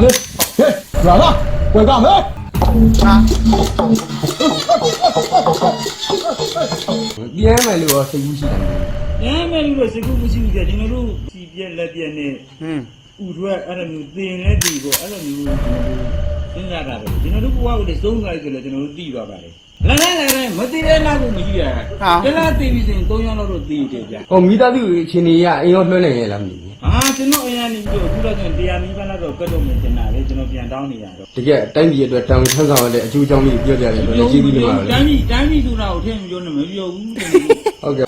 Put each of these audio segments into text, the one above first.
မလဲဟဲ့လာလာဝယ်ကမယ်ပြန်မယ်လို့ရောစိတ်ကူးရှိတယ်။ညာမဲ့လူတော့စကူမရှိဘူးကြကျွန်တော်တို့စီပြက်လက်ပြက်နဲ့ဟွန်းဥထွက်အဲ့လိုမျိုးတင်လဲတည်ပေါ့အဲ့လိုမျိုးကျွန်တော်တို့စဉ်းစားတာပဲကျွန်တော်တို့ဘဝကိုလည်းသုံးသွားပြီဆိုတော့ကျွန်တော်တို့တည်သွားပါတယ်။လည်းလည်းလည်းမတည်တဲ့နောက်ကိုမရှိရတာ။ကျွန်တော်တည်ပြီဆိုရင်၃ယောက်လောက်တော့တည်တယ်ဗျ။ဟိုမိသားစုအချင်းကြီးကအရင်ရောလွှဲနိုင်ရလားမသိဘူး အာကျွန်တော်အရင်နေပြီးတော့အခုတော့ကျွန်တော်တရားမီးပန်းတော့ကတ်တော့မြင်နေတာလေကျွန်တော်ပြန်တောင်းနေရတော့တကယ်တိုင်းပြည်အတွက်တောင်းထမ်းဆောင်ရတဲ့အကျိုးအကြောင်းလေးပြောပြရတယ်လို့လည်းကျေးဇူးတင်ပါတယ်တမ်းပြီတမ်းပြီဆိုတာကိုထည့်မပြောနဲ့မပြောဘူးကျွန်တော်ဟုတ်ကဲ့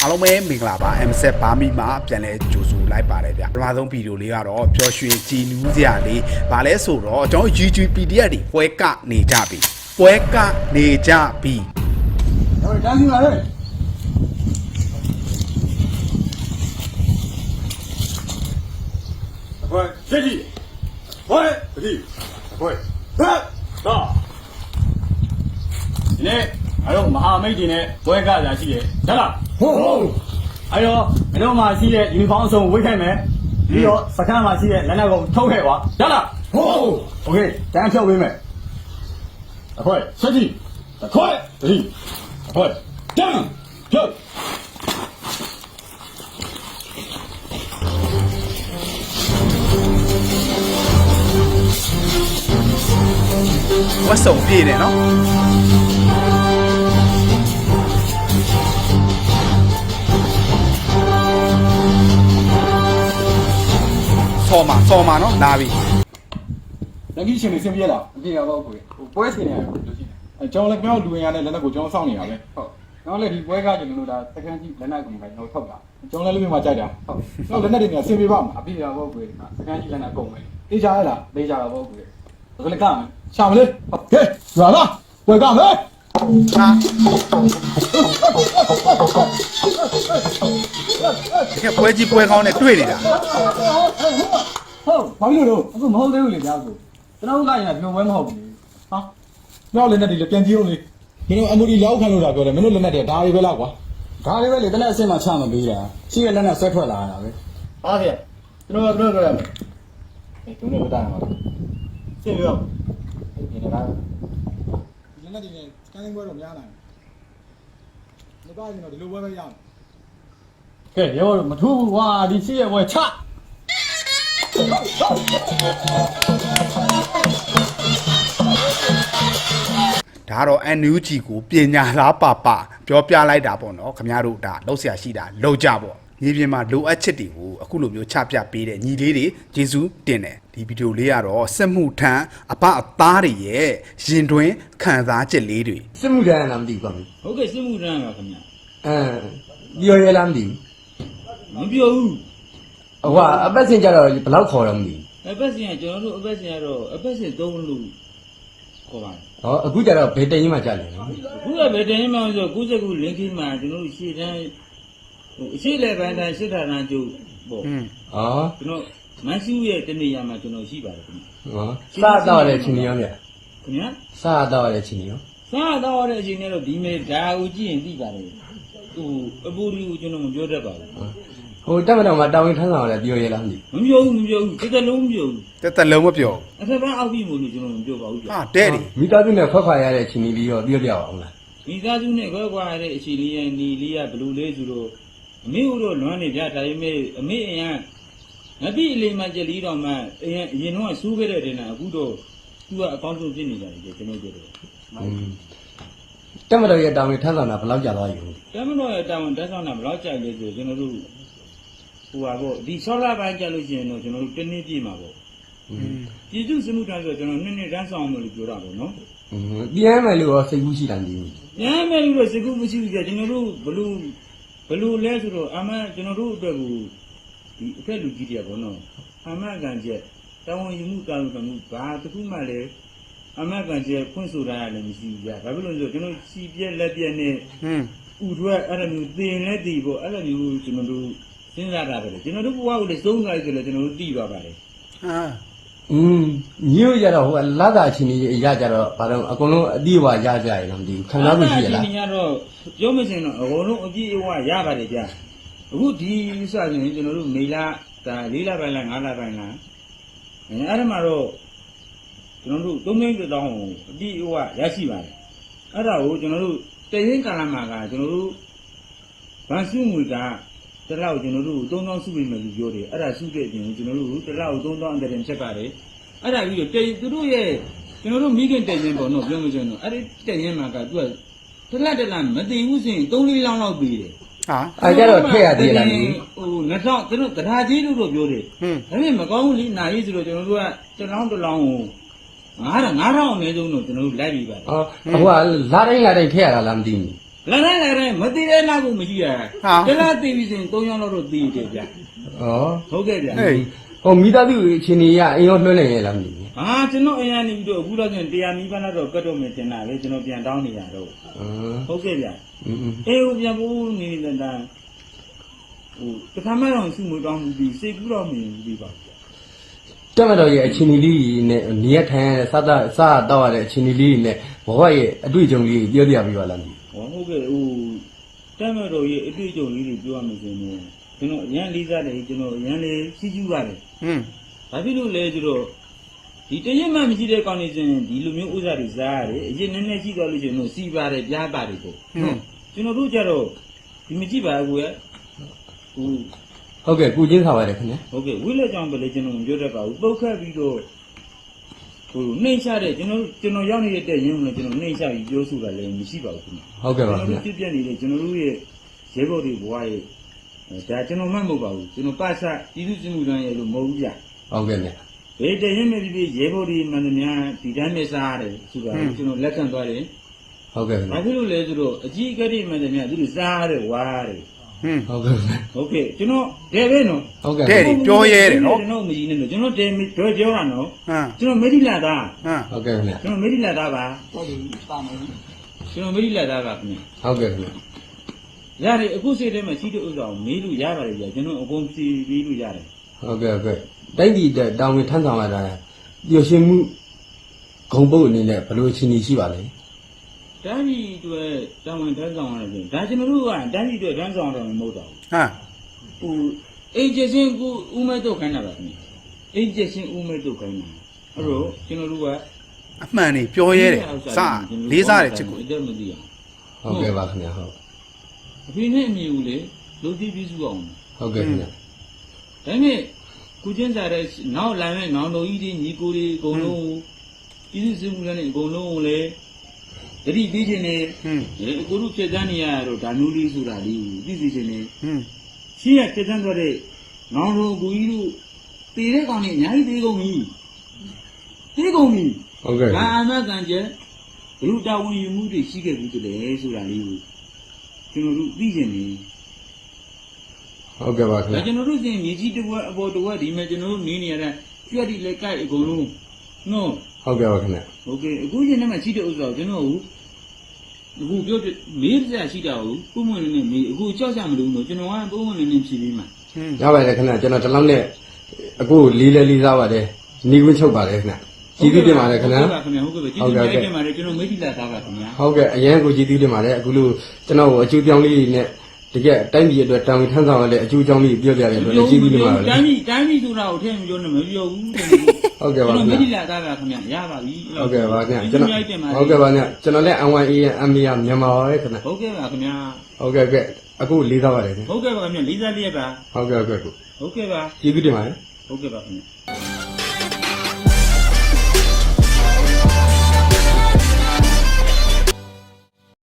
အားလုံးပဲမင်္ဂလာပါ M7 ဘာမီမှာပြန်လဲကြိုဆိုလိုက်ပါတယ်ဗျပထမဆုံးဗီဒီယိုလေးကတော့ပျော်ရွှင်ကြည်နူးစရာလေးဗာလဲဆိုတော့ကျွန်တော် YouTube PDF တွေပွဲကနေကြပြီ ပွဲကနေကြပြီ ဟဲ့တန်းစီလာလေဘယ်ကြည့်ကြည့်ဘယ်ကြည့်ဘယ်ဟဲ့တော့ဒီနေ့အရောမဟာမိတ်တွေနဲ့ဘွဲကရာရှိတယ်ဟုတ်လားဟုတ်ဟုတ်အရောအရောမှာရှိတဲ့ယူနီဖောင်းအစုံဝိတ်ခိုင်းမယ်ပြီးတော့စခန်းမှာရှိတဲ့လက်နက်ကုန်ထုတ်ခဲ့ပါဟုတ်လားဟုတ်โอเคတန်းဖြုတ်ပေးမယ် အခွဲဆက်ကြည့်အခွဲတတိအခွဲတန်းဖြုတ်ဝတ်စုံပြည့်တယ်နော်ဆော်မှာဆော်မှာနော်လာပြီ လက်ကြီးရှင်နေစင်ပြေလားအပြေရတော့ကိုဟိုပွဲစင်နေရတယ်လို့ရှိတယ်အဲကျွန်တော်လည်းပြောလူဝင်ရတဲ့လက်နက်ကိုကျွန်တော်စောင့်နေတာပဲဟုတ်ကျွန်တော်လည်းဒီပွဲကကျွန်တော်တို့ဒါစကန်ကြီးလက်နက်ကိုပဲကျွန်တော်ထုတ်တာကျွန်တော်လည်းလူဝင်မှာကြိုက်တာဟုတ်ကျွန်တော်လက်နက်တွေเนี่ยစင်ပြေပါမှာအပြေရတော့ကိုဒီမှာစကန်ကြီးလက်နက်ကုန်မယ်တေးကြရလားတေးကြတာပေါ့ကိုဒါလည်းကမယ်ရှာမလေးဟုတ်ကဲရွာလားပွဲကမယ် ဟာဒီကပွဲကြီးပွဲကောင်းနဲ့တွေ့နေတာ ဟုတ်ဘာလို့လို့အခုမဟုတ်သေးဘူးလေဗျာကို ကျွန်တော်ကရင်ကပြောပွဲမဟုတ်ဘူးဟာတော့လက်နက်တွေလည်းပြန်ကြည့်အောင်လေကျွန်တော်အမှုဒီလောက်ခံလို့တာပြောတယ်မင်းတို့လက်နက်တွေဒါတွေပဲလားကွာဒါလေးပဲလေတနက်အစင်မှာချမပေးတာရှိရလက်နဲ့ဆွဲထွက်လာတာပဲအားဖြင့်ကျွန်တော်ကတော့ပြောရမယ်အဲကျွန်တော်တို့တားမှာရှင်းပြောဒီနေ့ကလက်နက်တွေနဲ့စကန်ပွဲတော့များနိုင်မပါရင်တော့ဒီလိုပွဲပဲရအောင်ကဲရောမထူးဘူးကွာဒီရှိရပွဲချ တော့ NUG ကိုပညာလားပါပါပြောပြလိုက်တာပေါ့နော်ခင်ဗျားတို့ဒါလောက်ဆရာရှိတာလောက်ကြပေါ့ညီပြင်မှာလိုအပ်ချက်တွေကိုအခုလိုမျိုးချပြပေးတဲ့ညီလေးတွေကျေးဇူးတင်တယ်ဒီဗီဒီယိုလေးကတော့စက်မှုထမ်းအပအသားတွေရဲ့ရင်တွင်းခံစားချက်လေးတွေစစ်မှုထမ်းလားမသိဘူးကွာဟုတ်ကဲ့စစ်မှုထမ်းပါခင်ဗျာအဲပြောရလားမသိဘူးမပြောဘူးဟိုကအပတ်စင်ကြတော့ဘယ်လောက်ခေါ်တော့မသိဘူးအပတ်စဉ်ကကျွန်တော်တို့အပတ်စဉ်ကတော့အပတ်စဉ်သုံးလို့ ခေါ်ပါတယ်ဟောအခုကျတော့ဘယ်တင်ကြီးမှကြာတယ်နော်အခုကဗေဒင်းမှဆို99လင်းခင်းမှာကျွန်တော်တို့ရှေ့တန်းဟိုအရှိလေဘန်တန်ရှစ်ထာရန်ကျုပ်ပေါ့อืมဟောကျွန်တော်မန်စီရဲ့တနေရာမှာကျွန်တော်ရှိပါတယ်ခင်ဗျဟောစားတော့တဲ့ချင်းရောဗျခင်ဗျာစားတော့တဲ့ချင်းရောစားတော့တဲ့အချိန်နဲ့တော့ဒီမေဒါကိုကြည့်ရင်သိပါတယ် ဟိုအပူရီကိုကျွန်တော်မပြောတတ်ပါဘူးဟိုတက်မတော်မှာတာဝန်ထမ်းဆောင်ရတယ်ပြောရလားမသိမပြောဘူးမပြောဘူးတစ်သက်လုံးမပြောဘူးတက်တက်လုံးမပြောအထက်ပိုင်းအောက်ပြီးမို့လို့ကျွန်တော်မပြောပါဘူးဘူးဗျဟာတဲ့တယ်မိသားစုနဲ့ခွက်ခွာရတဲ့ချင်းကြီးလေးရောပြောပြအောင်လားမိသားစုနဲ့ခွဲခွာရတဲ့အချိန်လေးရဲ့ညီလေးကဘလူလေးဆိုတော့အမေတို့လွမ်းနေကြဒါပေမဲ့အမေအရင်ငပိအလေးမှကြက်လီတော်မှအရင်အရင်တော့ဆူးခဲ့တဲ့တင်တာအခုတော့သူကအကောင်းဆုံးဖြစ်နေကြတယ်ကျွန်တော်ပြောတယ် တက်မတော်ရဲ့တာဝန်ထမ်းဆောင်တာဘယ်လောက်ကြာသွားပြီတမတော်ရဲ့တာဝန်တက်ဆောင်တာဘယ်လောက်ကြာလဲဆိုကျွန်တော်တို့ဟိုပါပေါ့ဒီဆောလာပိုင်းကြာလို့ရှိရင်တော့ကျွန်တော်တို့တစ်နှစ်ပြည့်မှာပေါ့ပြည်သူစမှုထမ်းဆိုကျွန်တော်နှစ်နှစ်တန်းဆောင်မယ်လို့ပြောတာပေါ့နော်ပြန်မယ်လို့ရောစိတ်ကူးရှိတာမသိဘူးညမ်းမယ်လို့စကူမရှိဘူးကြကျွန်တော်တို့ဘလူဘလူလဲဆိုတော့အမှန်ကျွန်တော်တို့အတွက်ကိုဒီအထက်လူကြီးတွေကပေါ့နော်အမှန်ကန်ချက်တောင်းဝန်ယူမှုတာဝန်ခံမှုဘာတစ်ခုမှလည်း အမကန်ကျဲဖွင့်ဆိုတာလည်းမရှိဘူးကြာဘာဖြစ်လို့လဲဆိုကျွန်တော်စီပြက်လက်ပြက်နဲ့ဟင်းဥထွက်အဲ့လိုမျိုးတင်လက်တီပေါ့အဲ့လိုမျိုးကျွန်တော်တို့စဉ်းစားတာပဲကျွန်တော်တို့ဘဝကိုလည်းသုံးလိုက်ဆိုလည်းကျွန်တော်တို့တည်သွားပါတယ်ဟာอืมမြို့ရတော့ဟိုလာတာချင်းကြီးအရကြတော့ဘာလို့အကုန်လုံးအတိအဝရကြရတော့ဒီခံစားမှုရှိရလားချင်းကြီးကတော့ပြောမစင်တော့အကုန်လုံးအပြည့်အဝရပါတယ်ဗျာအခုဒီဥစ္စာချင်းကျွန်တော်တို့နေလာဒါ၄လပိုင်းလား၅လပိုင်းလားအဲ့ဒါမှတော့ ကျွန်တော်တို့သုံးသိန်းတစ်တောင်းကိုအပြည့်အဝရရှိပါတယ်အဲ့ဒါကိုကျွန်တော်တို့တရင်ကာလမှာကကျွန်တော်တို့ဗန်စုငွေကတစ်လောက်ကျွန်တော်တို့3000စုပေးမယ်လို့ပြောတယ်အဲ့ဒါစုတဲ့အပြင်ကျွန်တော်တို့တစ်လောက်3000အတရင်ချက်ပါတယ်အဲ့ဒါပြီးတော့တရင်သူတို့ရဲ့ကျွန်တော်တို့မိခင်တရင်ပေါ့နော်ပြောမစင်တော့အဲ့ဒီတရင်မှာကသူကတစ်လက်တစ်လက်မသိဘူးဆိုရင်3-4လောင်းလောက်ပေးတယ်ဟာအဲကြတော့ထည့်ရသေးလားမသိဘူးဟို2000သူတို့တရားကြီးလို့တော့ပြောတယ်ဟွန်းဒါပေမဲ့မကောင်းဘူးလေနာရေးဆိုတော့ကျွန်တော်တို့ကတစ်လောင်းတစ်လောင်းကို 9000 9000အနည်းဆုံးတော့ကျွန်တော်တို့လိုက်ပြီးပါတယ်အော်ဟိုကလာတိုင်းလာတိုင်းထည့်ရတာလားမသိဘူးလာလိုက်လာလိုက်မသိတဲ့နောက်ကိုမရှိရဟာတလားသိပြီဆိုရင်3ယောက်လောက်တော့သိတယ်ဗျဩဟုတ်ကဲ့ဗျဟေးဟိုမိသားစုအချင်းကြီးရအင်ရောလွှဲနိုင်ရလားမသိဘူးဟာကျွန်တော်အရင်နေပြီးတော့အခုတော့ကျန်တရားနီးပါးတော့ကတ်တော့မယ်တင်တာလေကျွန်တော်ပြန်တောင်းနေရတော့အင်းဟုတ်ကဲ့ဗျอืมအေးဟိုပြန်ဖို့နေနေတဲ့တန်းဟိုတခါမှတော့စုမတောင်းဘူးဒီစိတ်ကူးတော့မမြင်ဘူးဒီပါဗျ တက်မတော်ရဲ့အချင်းကြီးလေးနဲ့နေရထိုင်ရတဲ့စသစတော့ရတဲ့အချင်းကြီးလေးနဲ့ဘဝရဲ့အတွေ့အကြုံလေးပြောပြပြပါလားမသိဟောဟုတ်ကဲ့ဟိုတမ်းမတော်ရဲ့အတွေ့အကြုံလေးတွေပြောရမယ်ဆိုရင်ကျွန်တော်အရန်လေးစားတယ်ကျွန်တော်အရန်လေးစီးကျူးရတယ်ဟွန်းဘာဖြစ်လို့လဲဆိုတော့ဒီတရက်မှမရှိတဲ့ကောင်းနေစဉ်ဒီလိုမျိုးဥစ္စာတွေစားရတယ်အရင်နည်းနည်းကြည့်တော့လို့ကျွန်တော်စီးပါတယ်ပြားပါတယ်ပေါ့ဟွန်းကျွန်တော်တို့ကြတော့ဒီမကြည့်ပါဘူးကွယ်ဟို ဟုတ်ကဲ့ကုချင်းစားပါတယ်ခင်ဗျာဟုတ်ကဲ့ဝိလက်ကြောင့်ပဲလေကျွန်တော်မပြောတတ်ပါဘူးပုတ်ခတ်ပြီးတော့ဟိုနှိမ့်ချတဲ့ကျွန်တော်ကျွန်တော်ရောက်နေတဲ့ရင်းကိုလည်းကျွန်တော်နှိမ့်ချပြီးပြောဆိုတာလည်းမရှိပါဘူးခင်ဗျဟုတ်ကဲ့ပါခင်ဗျာကျွန်တော်တို့ပြည့်ပြည့်နေတဲ့ကျွန်တော်တို့ရဲ့ရဲဘော်တွေဘဝရဲ့အဲဒါကျွန်တော်မှမဟုတ်ပါဘူးကျွန်တော်ပါစပြည်သူ့စစ်မှုထမ်းရဲ့လို့မဟုတ်ဘူးကြာဟုတ်ကဲ့ဗျာဘယ်တရင်မဲ့ပြည်ရဲဘော်တွေမှန်သမျှဒီတိုင်းနဲ့စားရတယ်ဆိုတာကိုကျွန်တော်လက်ခံသွားတယ်ဟုတ်ကဲ့ခင်ဘာဗျာဖြစ်လို့လဲဆိုတော့အကြီးအကဲတွေမှန်သမျှသူတို့စားရတယ်ဝါရတယ် ဟွန်းဟုတ်ကဲ့ဗျာဟုတ်ကဲ့ကျွန်တော်ဒဲပဲနော်ဟုတ်ကဲ့တဲ့ပြောရဲတယ်နော်ကျွန်တော်မကြီးနဲ့နော်ကျွန်တော်ဒဲမီပြောပြောတာနော်ဟမ်ကျွန်တော်မေဒီလာသားဟမ်ဟုတ်ကဲ့ခင်ဗျာကျွန်တော်မေဒီလာသားပါဟုတ်တယ်ပါမယ်ကျွန်တော်မေဒီလာသားပါခင်ဗျဟုတ်ကဲ့ခင်ဗျာရတယ်အခုစိတ်ထဲမှာရှိတဲ့ဥစ္စာကိုမေးလို့ရပါတယ်ကြာကျွန်တော်အကုန်စီပြီးလို့ရတယ်ဟုတ်ကဲ့ဟုတ်ကဲ့တိုင်းပြည်တဲ့တောင်းဝင်ထမ်းဆောင်ရတာပျော်ရွှင်မှုဂုံပုတ်အနေနဲ့ဘယ်လိုအချင်းကြီးရှိပါလဲ တန်းကြီးတွေတောင်းဝင်တန်းဆောင်ရတယ်ဆိုဒါကျွန်တော်တို့ကတန်းကြီးတွေတန်းဆောင်တော့မဟုတ်တော့ဟမ်ဘူးဟိုအေဂျင်စင်ကူဦးမဲတော့ခိုင်းတာပါခင်ဗျအေဂျင်စင်ဦးမဲတော့ခိုင်းတာအဲ့တော့ကျွန်တော်တို့ကအမှန်နေပြောရဲတယ်စလေးစားတယ်ချစ်ကိုအဲ့ဒါမသိအောင်ဟုတ်ကဲ့ပါခင်ဗျာဟုတ်အဖေနဲ့အမေကိုလေလုံးတိပြီးစုအောင်ဟုတ်ကဲ့ခင်ဗျာဒါပေမဲ့ကုချင်းစားတဲ့နောက်လာမဲ့နောင်တော်ကြီးတွေညီကိုတွေအကုန်လုံးပြည်သူ့စစ်မှုလည်းအကုန်လုံးကိုလေ တတိပြီးခြင်းနေဟွန်းဒီအခုတို့ဖြစ်တန်းနေရတော့ဒါနူးလေးဆိုတာလေးကိုသိသိချင်းနေဟွန်းရှင်းရဖြစ်တန်းသွားတဲ့နောင်တော်ကိုကြီးတို့တည်တဲ့ကောင်ကြီးအများကြီးသေးကုန်ပြီသေးကုန်ပြီဟုတ်ကဲ့ဒါအမကံကျဘလူတာဝန်ယူမှုတွေရှိခဲ့ဘူးတည်းဆိုတာလေးကိုကျွန်တော်တို့သိချင်နေဟုတ်ကဲ့ပါခင်ဒါဗျာကျွန်တော်တို့ချင်းမြေကြီးတစ်ဝက်အပေါ်တစ်ဝက်ဒီမဲ့ကျွန်တော်တို့နေနေရတဲ့ကျွတ်ဒီလက်ကိုက်အကုန်လုံး နော် ဟုတ်ကဲ့ပါခင်ဗျာ โอเคအခုချင်းထဲမှာရှိတဲ့ဥစ္စာကိုကျွန်တော်အခုပြောပြမေးစရာရှိတာကိုပုံမှန်လေးနဲ့မေးအခုကြောက်ကြမလို့နော်ကျွန်တော်ကပုံမှန်လေးနဲ့ဖြေပေးမှာ ဟွန်း ရပါတယ်ခင်ဗျာကျွန်တော်ဒီလောက်နဲ့အခုလေးလေးလေးစားပါတယ်ညီကွင်းချုပ်ပါတယ်ခင်ဗျာကျေးဇူးတင်ပါတယ်ခင်ဗျာ ဟုတ်ကဲ့ခင်ဗျာဟုတ်ကဲ့ကျေးဇူးတင်ပါတယ်ကျွန်တော်မေးကြည့်လာတာပါခင်ဗျာ ဟုတ်ကဲ့အရင်ကိုကျေးဇူးတင်ပါတယ်အခုလိုကျွန်တော်ကိုအကျိုးကြောင်းလေးတွေနဲ့တကယ်အတိုင်းပြည်အတွက်တောင်းထမ်းဆောင်ရတဲ့အကျိုးကြောင်းလေးပြောပြတဲ့အတွက်လည်းကျေးဇူးတင်ပါတယ် တိုင်းပြည်တိုင်းပြည်ဆိုတာကိုထည့်မပြောနဲ့မပြောဘူးကျွန် ဟုတ်ကဲ့ပါတော်ခင်မေးကြည့်ဗျာလာတာပါခင်ဗျာရပါပြီဟုတ်ကဲ့ပါခင်ဗျာကျွကျွန်န်တော်တော်ဟုတ်ကဲ့ပါခင်ဗျာကျွန်တော်လည်း NYA ရဲ့ MA မြန်မာပါပဲခင်ဗျာဟုတ်ကဲ့ပါခင်ဗျာဟုတ်ကဲ့ကဲအခုလေးစားပါတယ်ခင်ဗျာဟုတ်ကဲ့ပါခင်ဗျာလေးစားလေးပါဟုတ်ကဲ့ဟုတ်ကဲ့ကိုဟုတ်ကဲ့ပါကျေးဇူးတင်ပါတယ်ဟုတ်ကဲ့ပါခင်ဗျာ